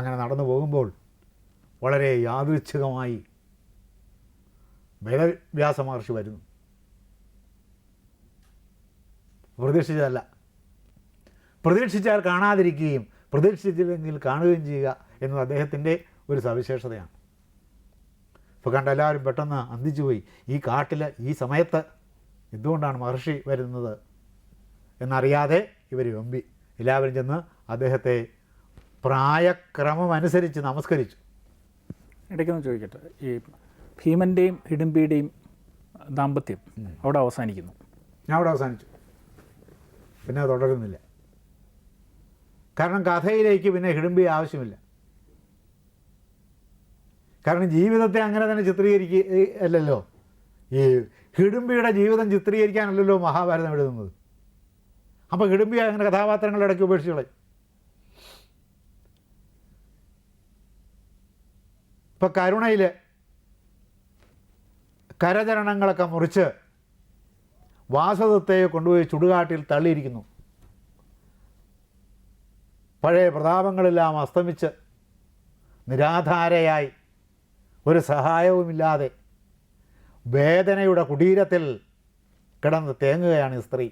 അങ്ങനെ നടന്നു പോകുമ്പോൾ വളരെ യാദൃച്ഛികമായി വേദവ്യാസ മഹർഷി വരുന്നു. പ്രതീക്ഷിച്ചതല്ല. പ്രതീക്ഷിച്ചാൽ കാണാതിരിക്കുകയും പ്രതീക്ഷിച്ചില്ലെങ്കിൽ കാണുകയും ചെയ്യുക എന്നത് അദ്ദേഹത്തിന്റെ ഒരു സവിശേഷതയാണ്. ഇപ്പോൾ കണ്ട എല്ലാവരും പെട്ടെന്ന് അന്തിച്ചു പോയി. ഈ കാട്ടിൽ ഈ സമയത്ത് എന്തുകൊണ്ടാണ് മഹർഷി വരുന്നത് എന്നറിയാതെ ഇവർ വെമ്പി എല്ലാവരും ചെന്ന് അദ്ദേഹത്തെ പ്രായക്രമമനുസരിച്ച് നമസ്കരിച്ചു. ഇടയ്ക്കൊന്ന് ചോദിക്കട്ടെ. ഈ ഭീമന്റെയും ഹിഡുംബിയുടെയും ദാമ്പത്യം അവിടെ അവസാനിക്കുന്നു. ഞാൻ അവിടെ അവസാനിച്ചു. പിന്നെ തുടരുന്നില്ല. കാരണം കഥയിലേക്ക് പിന്നെ ഹിഡുംബി ആവശ്യമില്ല. കാരണം ജീവിതത്തെ അങ്ങനെ തന്നെ ചിത്രീകരിക്കുക അല്ലല്ലോ. ഈ ഹിഡുംബിയുടെ ജീവിതം ചിത്രീകരിക്കാനല്ലല്ലോ മഹാഭാരതം എഴുതുന്നത്. അപ്പോൾ ഹിഡുംബി അങ്ങനെ കഥാപാത്രങ്ങളുടെ ഇടയ്ക്ക് ഉപേക്ഷിച്ചു കളയും ഇപ്പം കരുണയിൽ കരചരണങ്ങളൊക്കെ മുറിച്ച് വാസദത്തെ കൊണ്ടുപോയി ചുടുകാട്ടിൽ തള്ളിയിരിക്കുന്നു. പഴയ പ്രതാപങ്ങളെല്ലാം അസ്തമിച്ച് നിരാധാരയായി ഒരു സഹായവുമില്ലാതെ വേദനയുടെ കുടീരത്തിൽ കിടന്ന് തേങ്ങുകയാണ് ഈ സ്ത്രീ.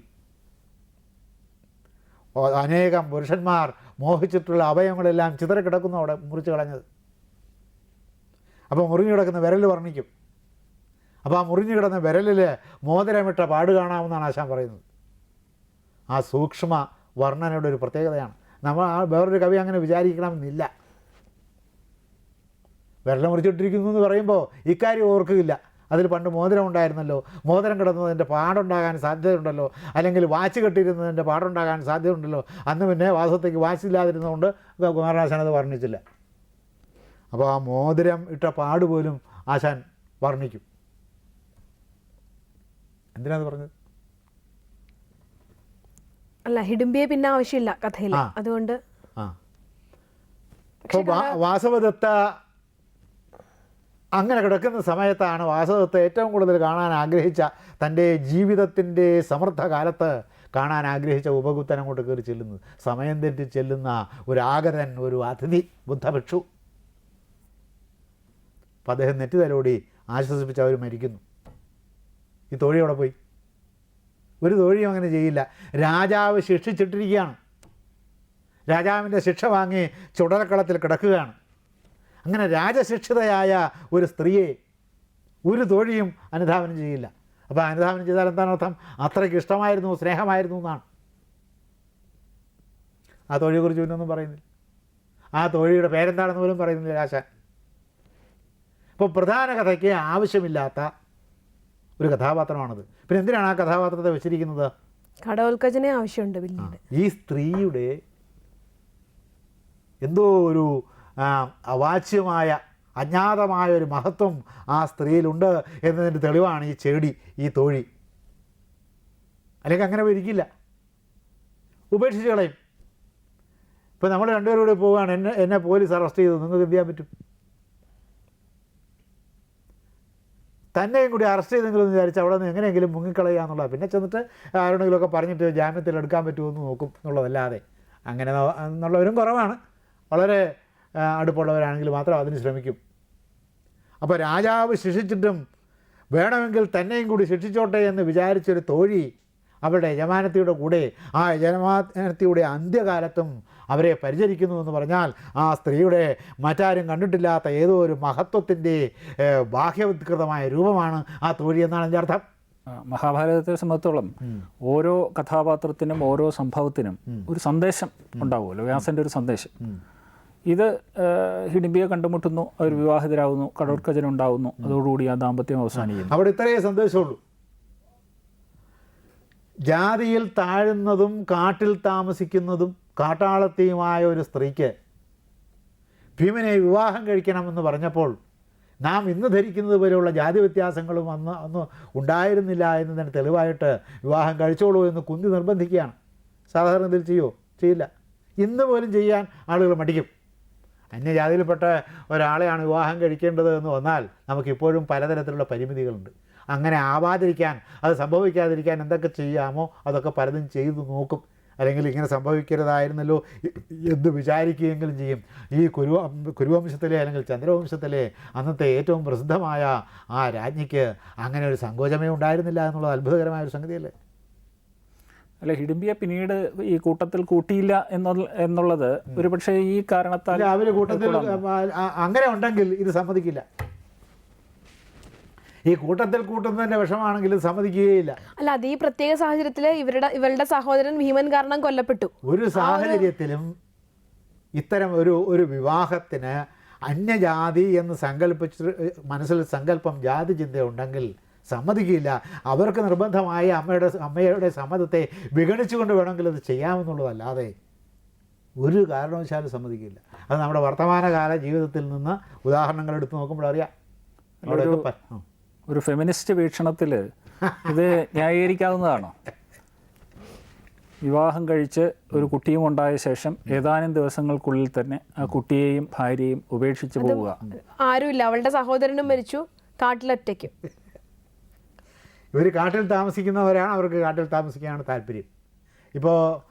അനേകം പുരുഷന്മാർ മോഹിച്ചിട്ടുള്ള അവയവങ്ങളെല്ലാം ചിതറിക്കിടക്കുന്നു അവിടെ മുറിച്ച് കളഞ്ഞത്. അപ്പോൾ മുറിഞ്ഞു കിടക്കുന്ന വിരൽ വർണിക്കും. അപ്പോൾ ആ മുറിഞ്ഞു കിടന്ന വിരലിൽ മോതിരമിട്ട പാട് കാണാമെന്നാണ് ആശാൻ പറയുന്നത്. ആ സൂക്ഷ്മ വർണനയുടെ ഒരു പ്രത്യേകതയാണ്. നമ്മൾ ആ വേറൊരു കവി അങ്ങനെ വിചാരിക്കണമെന്നില്ല. വിരൽ മുറിച്ചിട്ടിരിക്കുന്നു എന്ന് പറയുമ്പോൾ ഇക്കാര്യം ഓർക്കുകയില്ല. അതിൽ പണ്ട് മോതിരം ഉണ്ടായിരുന്നല്ലോ. മോതിരം കിടന്നതിന്റെ പാടുണ്ടാകാൻ സാധ്യതയുണ്ടല്ലോ. അല്ലെങ്കിൽ വാച്ച് കെട്ടിയിരുന്നതിന്റെ പാടുണ്ടാകാൻ സാധ്യതയുണ്ടല്ലോ. അന്ന് പിന്നെ വാസത്തേക്ക് വാച്ചില്ലാതിരുന്നതുകൊണ്ട് കുമാരനാശാൻ അത് വർണിച്ചില്ല. അപ്പോൾ ആ മോതിരം ഇട്ട പാട് പോലും ആശാൻ വർണിക്കും. എന്തിനാണ് പറഞ്ഞത്? അല്ല ഹിഡുംബിയെ പിന്നെ ആവശ്യമില്ല കഥയിൽ. അതുകൊണ്ട് അപ്പോൾ വാസവദത്ത അങ്ങനെ കിടക്കുന്ന സമയത്താണ് വാസവദത്ത ഏറ്റവും കൂടുതൽ കാണാൻ ആഗ്രഹിച്ച തന്റെ ജീവിതത്തിന്റെ സമർത്ഥ കാലത്ത് കാണാൻ ആഗ്രഹിച്ച ഉപഗുപ്തൻ അങ്ങോട്ട് കയറി ചെല്ലുന്നത്. സമയം തെറ്റി ചെല്ലുന്ന ഒരു ആഗതൻ ഒരു അതിഥി ബുദ്ധഭിക്ഷു. അപ്പം അദ്ദേഹം നെറ്റി തലോടി ആശ്വസിപ്പിച്ച് അവർ മരിക്കുന്നു. ഈ തോഴി അവിടെ പോയി? ഒരു തോഴിയും അങ്ങനെ ചെയ്യില്ല. രാജാവ് ശിക്ഷിച്ചിട്ടിരിക്കുകയാണ്. രാജാവിന്റെ ശിക്ഷ വാങ്ങി ചുടലക്കളത്തിൽ കിടക്കുകയാണ്. അങ്ങനെ രാജശിക്ഷിതയായ ഒരു സ്ത്രീയെ ഒരു തോഴിയും അനുധാവനം ചെയ്യില്ല. അപ്പോൾ അനുധാവനം ചെയ്താൽ എന്താണ് അർത്ഥം? അത്രയ്ക്ക് ഇഷ്ടമായിരുന്നു സ്നേഹമായിരുന്നു എന്നാണ്. ആ തോഴിയെക്കുറിച്ച് പിന്നൊന്നും പറയുന്നില്ല. ആ തോഴിയുടെ പേരെന്താണെന്ന് പോലും പറയുന്നില്ല രാശാൻ ഇപ്പോൾ പ്രധാന കഥയ്ക്ക് ആവശ്യമില്ലാത്ത ഒരു കഥാപാത്രമാണത്. പിന്നെ എന്തിനാണ് ആ കഥാപാത്രത്തെ വെച്ചിരിക്കുന്നത്? കടവൽക്കജനെ ആവശ്യമുണ്ട് പിന്നീട്. ഈ സ്ത്രീയുടെ എന്തോ ഒരു അവാച്യമായ അജ്ഞാതമായ ഒരു മഹത്വം ആ സ്ത്രീയിലുണ്ട് എന്നതിന്റെ തെളിവാണ് ഈ ചെടി ഈ തോഴി. അല്ലെങ്കിൽ അങ്ങനെ ഇരിക്കില്ല. ഉപേക്ഷിച്ച് കളയും. ഇപ്പം നമ്മൾ രണ്ടുപേരും കൂടെ പോവുകയാണ്. എന്നെ എന്നെ പോലീസ് അറസ്റ്റ് ചെയ്തു. നിങ്ങൾക്ക് എന്ത് ചെയ്യാൻ പറ്റും? തന്നെയും കൂടി അറസ്റ്റ് ചെയ്തെങ്കിലും എന്ന് വിചാരിച്ച് അവിടെ നിന്ന് എങ്ങനെയെങ്കിലും മുങ്ങിക്കളയുക എന്നുള്ളത്. പിന്നെ ചെന്നിട്ട് ആരോടെങ്കിലുമൊക്കെ പറഞ്ഞിട്ട് ജാമ്യത്തിൽ എടുക്കാൻ പറ്റുമോ എന്ന് നോക്കും എന്നുള്ളതല്ലാതെ. അങ്ങനെ എന്നുള്ളവരും കുറവാണ്. വളരെ അടുപ്പുള്ളവരാണെങ്കിൽ മാത്രം അതിന് ശ്രമിക്കും. അപ്പോൾ രാജാവ് ശിക്ഷിച്ചിട്ടും വേണമെങ്കിൽ തന്നെയും കൂടി ശിക്ഷിച്ചോട്ടെ എന്ന് വിചാരിച്ചൊരു തോഴി അവരുടെ യജമാനത്തിയുടെ കൂടെ ആ യജമാനത്തിയുടെ അന്ത്യകാലത്തും അവരെ പരിചരിക്കുന്നു എന്ന് പറഞ്ഞാൽ ആ സ്ത്രീയുടെ മറ്റാരും കണ്ടിട്ടില്ലാത്ത ഏതോ ഒരു മഹത്വത്തിന്റെ ബാഹ്യവത്കൃതമായ രൂപമാണ് ആ തോഴി എന്നാണ് എന്റെ അർത്ഥം. മഹാഭാരതത്തെ സംബന്ധിച്ചോളം ഓരോ കഥാപാത്രത്തിനും ഓരോ സംഭവത്തിനും ഒരു സന്ദേശം ഉണ്ടാവുമല്ലോ വ്യാസന്റെ ഒരു സന്ദേശം. ഇത് ഹിഡിബിയെ കണ്ടുമുട്ടുന്നു അവർ വിവാഹിതരാകുന്നു കടോർക്കജനം ഉണ്ടാകുന്നു അതോടുകൂടി ആ ദാമ്പത്യം അവസാനിക്കുന്നു. അവിടെ ഇത്രയേ സന്ദേശമുള്ളൂ. ജാതിയിൽ താഴുന്നതും കാട്ടിൽ താമസിക്കുന്നതും കാട്ടാളത്തെയുമായ ഒരു സ്ത്രീക്ക് ഭീമനെ വിവാഹം കഴിക്കണമെന്ന് പറഞ്ഞപ്പോൾ നാം ഇന്ന് ധരിക്കുന്നത് പോലെയുള്ള ജാതി വ്യത്യാസങ്ങളും അന്ന് അന്ന് ഉണ്ടായിരുന്നില്ല എന്നതിന് തെളിവായിട്ട് വിവാഹം കഴിച്ചോളൂ എന്ന് കുന്തി നിർബന്ധിക്കുകയാണ്. സാധാരണ ഇതിൽ ചെയ്യുമോ ചെയ്യില്ല. ഇന്ന് പോലും ചെയ്യാൻ ആളുകൾ മടിക്കും. അന്യജാതിയിൽപ്പെട്ട ഒരാളെയാണ് വിവാഹം കഴിക്കേണ്ടത് എന്ന് വന്നാൽ നമുക്കിപ്പോഴും പലതരത്തിലുള്ള പരിമിതികളുണ്ട്. അങ്ങനെ ആവാതിരിക്കാൻ അത് സംഭവിക്കാതിരിക്കാൻ എന്തൊക്കെ ചെയ്യാമോ അതൊക്കെ പലതും ചെയ്തു നോക്കും. അല്ലെങ്കിൽ ഇങ്ങനെ സംഭവിക്കരുതായിരുന്നല്ലോ എന്ന് വിചാരിക്കുകയെങ്കിലും ചെയ്യും. ഈ കുരു കുരുവംശത്തിലെ അല്ലെങ്കിൽ ചന്ദ്രവംശത്തിലെ അന്നത്തെ ഏറ്റവും പ്രസിദ്ധമായ ആ രാജ്ഞിക്ക് അങ്ങനെ ഒരു സങ്കോചമേ ഉണ്ടായിരുന്നില്ല എന്നുള്ളത് അത്ഭുതകരമായ ഒരു സംഗതിയല്ലേ? അല്ല ഹിഡിംബിയെ പിന്നീട് ഈ കൂട്ടത്തിൽ കൂട്ടിയില്ല എന്നുള്ള എന്നുള്ളത് ഒരുപക്ഷെ ഈ കാരണത്താൽ അവർ അവർ കൂട്ടത്തിൽ അങ്ങനെ ഉണ്ടെങ്കിൽ ഇത് സമ്മതിക്കില്ല. ഈ കൂട്ടത്തിൽ കൂട്ടുന്നതിന്റെ വിഷമാണെങ്കിലും സമ്മതിക്കുകയില്ല. അല്ല അത് ഈ പ്രത്യേക സാഹചര്യത്തിൽ ഇവരുടെ ഇവരുടെ സഹോദരൻ ഭീമൻ കാരണം കൊല്ലപ്പെട്ടു. ഒരു സാഹചര്യത്തിലും ഇത്തരം ഒരു ഒരു വിവാഹത്തിന് അന്യജാതി എന്ന് സങ്കല്പിച്ച് മനസ്സിൽ സങ്കല്പം ജാതി ചിന്ത ഉണ്ടെങ്കിൽ സമ്മതിക്കില്ല. അവർക്ക് നിർബന്ധമായി അമ്മയുടെ അമ്മയുടെ സമ്മതത്തെ വിഗണിച്ചുകൊണ്ട് വേണമെങ്കിൽ അത് ചെയ്യാമെന്നുള്ളതല്ലാതെ ഒരു കാരണവശാലും സമ്മതിക്കില്ല. അത് നമ്മുടെ വർത്തമാനകാല ജീവിതത്തിൽ നിന്ന് ഉദാഹരണങ്ങൾ എടുത്ത് നോക്കുമ്പോൾ അറിയാം. ഉം. ഒരു ഫെമിനിസ്റ്റ് വീക്ഷണത്തിൽ ഇത് ന്യായീകരിക്കാവുന്നതാണോ? വിവാഹം കഴിച്ച് ഒരു കുട്ടിയും ഉണ്ടായ ശേഷം ഏതാനും ദിവസങ്ങൾക്കുള്ളിൽ തന്നെ ആ കുട്ടിയെയും ഭാര്യയെയും ഉപേക്ഷിച്ച് പോവുക. ആരുമില്ല. അവളുടെ സഹോദരനും മരിച്ചു. കാട്ടിലൊറ്റയ്ക്ക്. ഇവർ കാട്ടിൽ താമസിക്കുന്നവരാണ്. അവർക്ക് കാട്ടിൽ താമസിക്കാനാണ് താല്പര്യം. ഇപ്പോൾ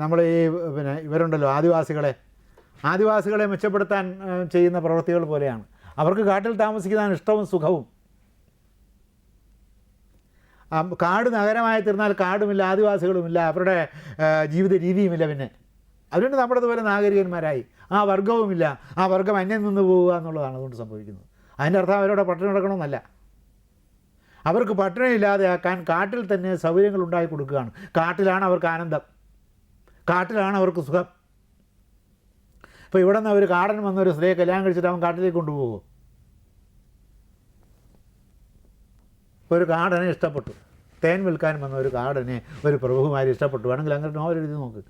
നമ്മൾ ഈ പിന്നെ ഇവരുണ്ടല്ലോ ആദിവാസികളെ. ആദിവാസികളെ മെച്ചപ്പെടുത്താൻ ചെയ്യുന്ന പ്രവൃത്തികൾ പോലെയാണ്. അവർക്ക് കാട്ടിൽ താമസിക്കുന്നതാണ് ഇഷ്ടവും സുഖവും. കാട് നഗരമായി തീർന്നാൽ കാടുമില്ല ആദിവാസികളുമില്ല അവരുടെ ജീവിത രീതിയുമില്ല പിന്നെ. അതുകൊണ്ട് നമ്മുടേതുപോലെ നാഗരികന്മാരായി. ആ വർഗവുമില്ല ആ വർഗം അന്യം നിന്ന് പോവുക എന്നുള്ളതാണ് അതുകൊണ്ട് സംഭവിക്കുന്നത്. അതിന്റെ അർത്ഥം അവരോട് പട്ടണം നടക്കണമെന്നല്ല അവർക്ക് പട്ടണം ഇല്ലാതെയാക്കാൻ കാട്ടിൽ തന്നെ സൗകര്യങ്ങൾ ഉണ്ടാക്കി കൊടുക്കുകയാണ്. കാട്ടിലാണ് അവർക്ക് ആനന്ദം. കാട്ടിലാണ് അവർക്ക് സുഖം. ഇപ്പോൾ ഇവിടെ നിന്ന് ഒരു കാടൻ വന്ന ഒരു സ്ത്രീയെ കല്യാണം കഴിച്ചിട്ട് അവൻ കാട്ടിലേക്ക് കൊണ്ടുപോകുമോ ഒരു കാടനെ ഇഷ്ടപ്പെട്ടു. തേൻ വിൽക്കാൻ വന്ന ഒരു കാടനെ ഒരു പ്രഭുമാരി ഇഷ്ടപ്പെട്ടു. വേണമെങ്കിൽ അങ്ങനെ നോവൽ എഴുതി നോക്ക്.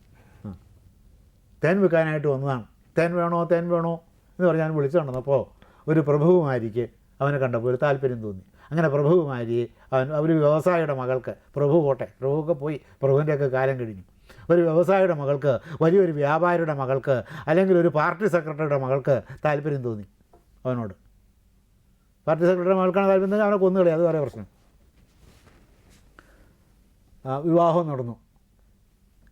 തേൻ വിൽക്കാനായിട്ട് വന്നതാണ്. തേൻ വേണോ തേൻ വേണോ എന്ന് പറഞ്ഞ് ഞാൻ വിളിച്ചു കൊണ്ടുവന്നപ്പോൾ ഒരു പ്രഭുകുമാരിക്ക് അവനെ കണ്ടപ്പോൾ ഒരു താല്പര്യം തോന്നി. അങ്ങനെ പ്രഭുകുമാരിയെ അവൻ ഒരു വ്യവസായിയുടെ മകൾക്ക് പ്രഭു പോട്ടെ പ്രഭുവൊക്കെ പോയി പ്രഭുവിന്റെയൊക്കെ കാലം കഴിഞ്ഞു. ഒരു വ്യവസായിയുടെ മകൾക്ക് വലിയൊരു വ്യാപാരിയുടെ മകൾക്ക് അല്ലെങ്കിൽ ഒരു പാർട്ടി സെക്രട്ടറിയുടെ മകൾക്ക് താല്പര്യം തോന്നി അവനോട്. പാർട്ടി സെക്രട്ടറി മകൾക്കാണ് താല്പര്യം അവനെ കൊന്നുകളി അത് വേറെ പ്രശ്നം. വിവാഹം നടന്നു.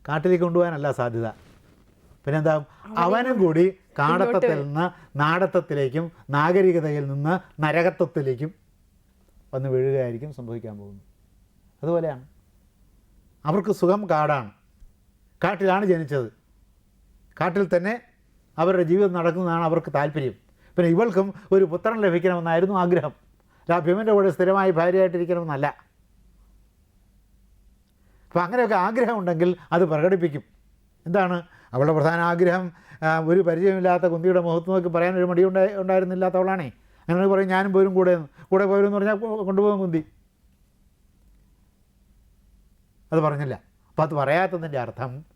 കാട്ടിലേക്ക് കൊണ്ടുപോകാനല്ല സാധ്യത. പിന്നെന്താ? അവനും കൂടി കാടത്തത്തിൽ നിന്ന് നാടത്തത്തിലേക്കും നാഗരികതയിൽ നിന്ന് നരകത്വത്തിലേക്കും വന്ന് വീഴുകയായിരിക്കും സംഭവിക്കാൻ പോകുന്നത്. അതുപോലെയാണ്. അവർക്ക് സുഖം കാടാണ്. കാട്ടിലാണ് ജനിച്ചത്. കാട്ടിൽ തന്നെ അവരുടെ ജീവിതം നടക്കുന്നതാണ് അവർക്ക് താല്പര്യം. പിന്നെ ഇവൾക്കും ഒരു പുത്രൻ ലഭിക്കണമെന്നായിരുന്നു ആഗ്രഹം. ഭീമന്റെ കൂടെ സ്ഥിരമായി ഭാര്യയായിട്ടിരിക്കണമെന്നല്ല. അപ്പോൾ അങ്ങനെയൊക്കെ ആഗ്രഹം ഉണ്ടെങ്കിൽ അത് പ്രകടിപ്പിക്കും. എന്താണ്? അവളുടെ പ്രധാന ആഗ്രഹം ഒരു പരിചയമില്ലാത്ത കുന്തിയുടെ മുഖത്ത് നോക്കി പറയാൻ ഒരു മടി ഉണ്ടായി ഉണ്ടായിരുന്നില്ലാത്തവളാണേ. അങ്ങനെ പറയും ഞാനും പോരും കൂടെ കൂടെ പോരുമെന്ന് പറഞ്ഞാൽ കൊണ്ടുപോകും കുന്തി. അത് പറഞ്ഞില്ല. അപ്പോൾ അത് പറയാത്തതിന്റെ അർത്ഥം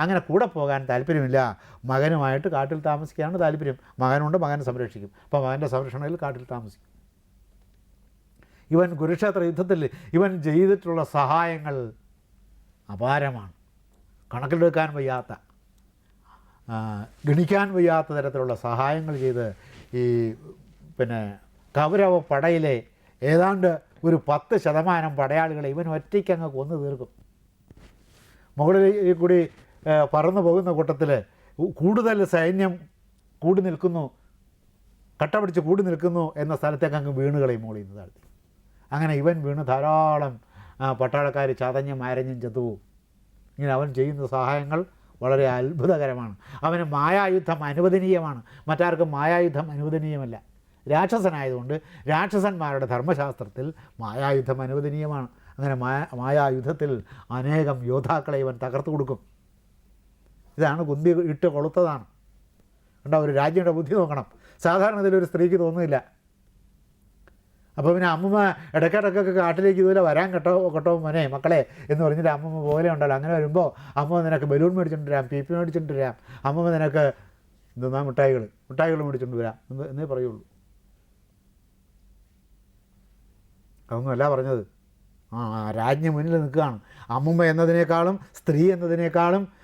അങ്ങനെ കൂടെ പോകാൻ താല്പര്യമില്ല. മകനുമായിട്ട് കാട്ടിൽ താമസിക്കാനാണ് താല്പര്യം. മകനുണ്ട് മകനെ സംരക്ഷിക്കും. അപ്പോൾ മകന്റെ സംരക്ഷണയിൽ കാട്ടിൽ താമസിക്കും. ഇവൻ കുരുക്ഷേത്ര യുദ്ധത്തിൽ ഇവൻ ചെയ്തിട്ടുള്ള സഹായങ്ങൾ അപാരമാണ്. കണക്കിലെടുക്കാൻ വയ്യാത്ത ഗണിക്കാൻ വയ്യാത്ത തരത്തിലുള്ള സഹായങ്ങൾ ചെയ്ത് ഈ പിന്നെ കൗരവ പടയിലെ ഏതാണ്ട് ഒരു പത്ത് ശതമാനം പടയാളികളെ ഇവൻ ഒറ്റയ്ക്ക് അങ്ങ് കൊന്നു തീർക്കും. മുകളിൽ കൂടി പറന്നു പോകുന്ന കൂട്ടത്തിൽ കൂടുതൽ സൈന്യം കൂടി നിൽക്കുന്നു കട്ട പിടിച്ച് കൂടി നിൽക്കുന്നു എന്ന സ്ഥലത്തേക്ക് അങ്ങ് വീണുകളെയും മുകളിൽ നിന്ന് താഴ്ത്തി. അങ്ങനെ ഇവൻ വീണ് ധാരാളം പട്ടാളക്കാർ ചതഞ്ഞും അരഞ്ഞും ചത്തുപോകും ഇങ്ങനെ അവൻ ചെയ്യുന്ന സഹായങ്ങൾ വളരെ അത്ഭുതകരമാണ്. അവന് മായായുദ്ധം അനുവദനീയമാണ്. മറ്റാർക്കും മായായുദ്ധം അനുവദനീയമല്ല. രാക്ഷസനായതുകൊണ്ട് രാക്ഷസന്മാരുടെ ധർമ്മശാസ്ത്രത്തിൽ മായായുദ്ധം അനുവദനീയമാണ്. അങ്ങനെ മായ മായായുദ്ധത്തിൽ അനേകം യോദ്ധാക്കളെ ഇവൻ തകർത്തു കൊടുക്കും. ഇതാണ് കുന്തി ഇട്ട് കൊളുത്തതാണ്. കണ്ട ഒരു രാജ്യയുടെ ബുദ്ധി നോക്കണം. സാധാരണ ഇതിലൊരു സ്ത്രീക്ക് തോന്നുന്നില്ല. അപ്പോൾ പിന്നെ അമ്മമ്മ ഇടയ്ക്കിടയ്ക്കൊക്കെ കാട്ടിലേക്ക് ഇതുപോലെ വരാൻ കേട്ടോ കേട്ടോ മോനെ മക്കളെ എന്ന് പറഞ്ഞിട്ട് അമ്മമ്മ പോലെ ഉണ്ടല്ലോ. അങ്ങനെ വരുമ്പോൾ അമ്മ നിനക്ക് ബലൂൺ മേടിച്ചിട്ട് വരാം പി പി മേടിച്ചിട്ട് വരാം. അമ്മമ്മ നിനക്ക് എന്തെന്നാ മിഠായികൾ മിഠായികൾ മേടിച്ചിട്ട് വരാം. എന്ന് എന്നേ പറയുള്ളൂ. അതൊന്നുമല്ല പറഞ്ഞത്. ആ രാജ്ഞി മുന്നിൽ നിൽക്കുകയാണ്. അമ്മുമ്മ എന്നതിനേക്കാളും സ്ത്രീ എന്നതിനേക്കാളും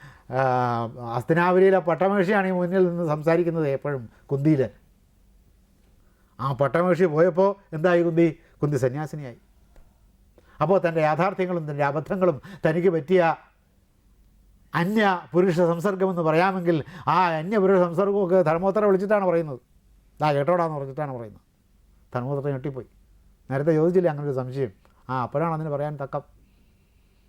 അസ്തിനാപുരിയിലെ പട്ടമേഷിയാണ് ഈ മുന്നിൽ നിന്ന് സംസാരിക്കുന്നത് എപ്പോഴും കുന്തിയിൽ ആ പട്ടമേഷി പോയപ്പോൾ എന്തായി കുന്തി? കുന്തി സന്യാസിനിയായി. അപ്പോൾ തന്റെ യാഥാർത്ഥ്യങ്ങളും തന്റെ അബദ്ധങ്ങളും തനിക്ക് പറ്റിയ അന്യ പുരുഷ സംസർഗമെന്ന് പറയാമെങ്കിൽ ആ അന്യ പുരുഷ സംസർഗമൊക്കെ ധർമ്മോത്തര വിളിച്ചിട്ടാണ് പറയുന്നത്. ആ കേട്ടോടാന്ന് പറഞ്ഞിട്ടാണ് പറയുന്നത്. ധർമ്മോത്തര ഞെട്ടിപ്പോയി. നേരത്തെ ചോദിച്ചില്ല അങ്ങനെ ഒരു സംശയം? ആ അപ്പോഴാണ് അതിന് പറയാൻ തക്കം.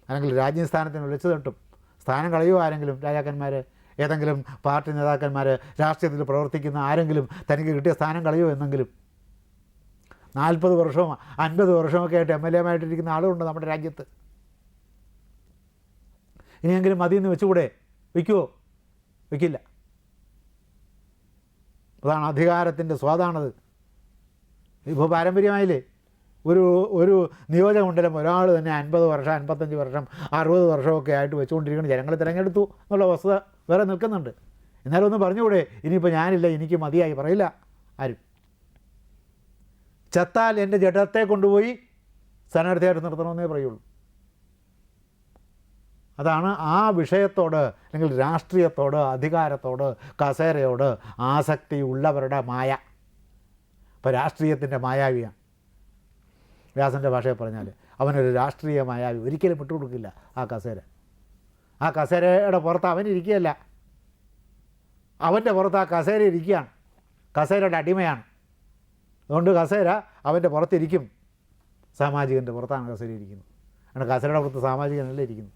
അല്ലെങ്കിൽ രാജ്യസ്ഥാനത്തിന് വിളിച്ചു തട്ടും സ്ഥാനം കളയുമോ ആരെങ്കിലും? രാജാക്കന്മാർ ഏതെങ്കിലും പാർട്ടി നേതാക്കന്മാർ രാഷ്ട്രീയത്തിൽ പ്രവർത്തിക്കുന്ന ആരെങ്കിലും തനിക്ക് കിട്ടിയ സ്ഥാനം കളയുമോ എന്നെങ്കിലും? നാൽപ്പത് വർഷവും അൻപത് വർഷമൊക്കെ ആയിട്ട് എം എൽ എമായിട്ടിരിക്കുന്ന ആളുകളുണ്ട് നമ്മുടെ രാജ്യത്ത്. ഇനിയെങ്കിലും മതിയെന്ന് വെച്ചുകൂടെ? വയ്ക്കുമോ വയ്ക്കില്ല അതാണ് അധികാരത്തിന്റെ സ്വാദാണത്. ഇപ്പോൾ പാരമ്പര്യമായില്ലേ? ഒരു ഒരു നിയോജക മണ്ഡലം ഒരാൾ തന്നെ അൻപത് വർഷം അൻപത്തഞ്ച് വർഷം അറുപത് വർഷമൊക്കെ ആയിട്ട് വെച്ചുകൊണ്ടിരിക്കുന്ന. ജനങ്ങളെ തിരഞ്ഞെടുത്തു എന്നുള്ള വസ്തുത വേറെ നിൽക്കുന്നുണ്ട്. എന്നാലും ഒന്ന് പറഞ്ഞുകൂടെ? ഇനിയിപ്പോൾ ഞാനില്ല എനിക്ക് മതിയായി. പറയില്ല. ആരും. ചത്താൽ എന്റെ ജഡത്തെ കൊണ്ടുപോയി സ്ഥാനാർത്ഥിയായിട്ട് നിർത്തണമെന്നേ പറയുള്ളൂ. അതാണ് ആ വിഷയത്തോട് അല്ലെങ്കിൽ രാഷ്ട്രീയത്തോട് അധികാരത്തോട് കസേരയോട് ആസക്തി ഉള്ളവരുടെ മായ. ഇപ്പോൾ രാഷ്ട്രീയത്തിന്റെ മായാവിയാണ്. വ്യാസന്റെ ഭാഷയെ പറഞ്ഞാൽ അവനൊരു രാഷ്ട്രീയമായ ഒരിക്കലും വിട്ടുകൊടുക്കില്ല ആ കസേര. ആ കസേരയുടെ പുറത്ത് അവൻ ഇരിക്കുകയല്ല. അവന്റെ പുറത്ത് ആ കസേര ഇരിക്കുകയാണ്. കസേരയുടെ അടിമയാണ്. അതുകൊണ്ട് കസേര അവന്റെ പുറത്തിരിക്കും. സാമാജികന്റെ പുറത്താണ് കസേര ഇരിക്കുന്നത്. അങ്ങനെ കസേരയുടെ പുറത്ത് സാമാജികനല്ല ഇരിക്കുന്നു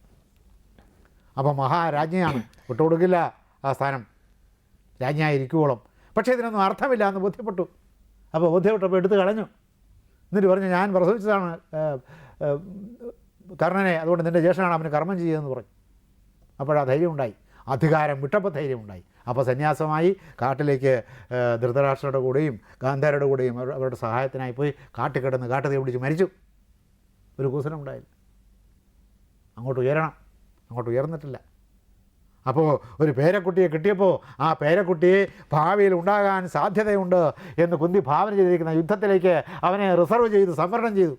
അപ്പോൾ മഹാരാജ്ഞിയാണ്. വിട്ടുകൊടുക്കില്ല ആ സ്ഥാനം. രാജ്ഞിയായിരിക്കുവോളം. പക്ഷേ ഇതിനൊന്നും അർത്ഥമില്ല എന്ന് ബോധ്യപ്പെട്ടു. അപ്പോൾ ബോധ്യപ്പെട്ടപ്പോൾ എടുത്തു കളഞ്ഞു. എന്നിട്ട് പറഞ്ഞു ഞാൻ പ്രസവിച്ചതാണ് കർണനെ അതുകൊണ്ട് നിന്റെ ജ്യേഷ്ഠനാണ് അവന് കർമ്മം ചെയ്യുമെന്ന് പറഞ്ഞു. അപ്പോഴാ ധൈര്യം ഉണ്ടായി അധികാരം വിട്ടപ്പോൾ ധൈര്യം ഉണ്ടായി അപ്പോൾ സന്യാസമായി കാട്ടിലേക്ക് ധൃതരാഷ്ട്രയുടെ കൂടെയും ഗാന്ധാരയുടെ കൂടെയും അവരുടെ സഹായത്തിനായി പോയി കാട്ടിൽ കിടന്ന് കാട്ടുതീ പിടിച്ച് മരിച്ചു. ഒരു കൂസനം ഉണ്ടായില്ല. അങ്ങോട്ട് ഉയരണം. അങ്ങോട്ട് ഉയർന്നിട്ടില്ല. അപ്പോൾ ഒരു പേരക്കുട്ടിയെ കിട്ടിയപ്പോൾ ആ പേരക്കുട്ടിയെ ഭാവിയിൽ ഉണ്ടാകാൻ സാധ്യതയുണ്ട് എന്ന് കുന്തി ഭാവന ചെയ്തിരിക്കുന്ന യുദ്ധത്തിലേക്ക് അവനെ റിസർവ് ചെയ്ത് സംവരണം ചെയ്തു.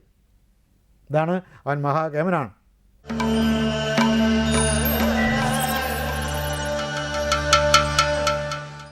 ഇതാണ് അവൻ മഹാകേമനാണ്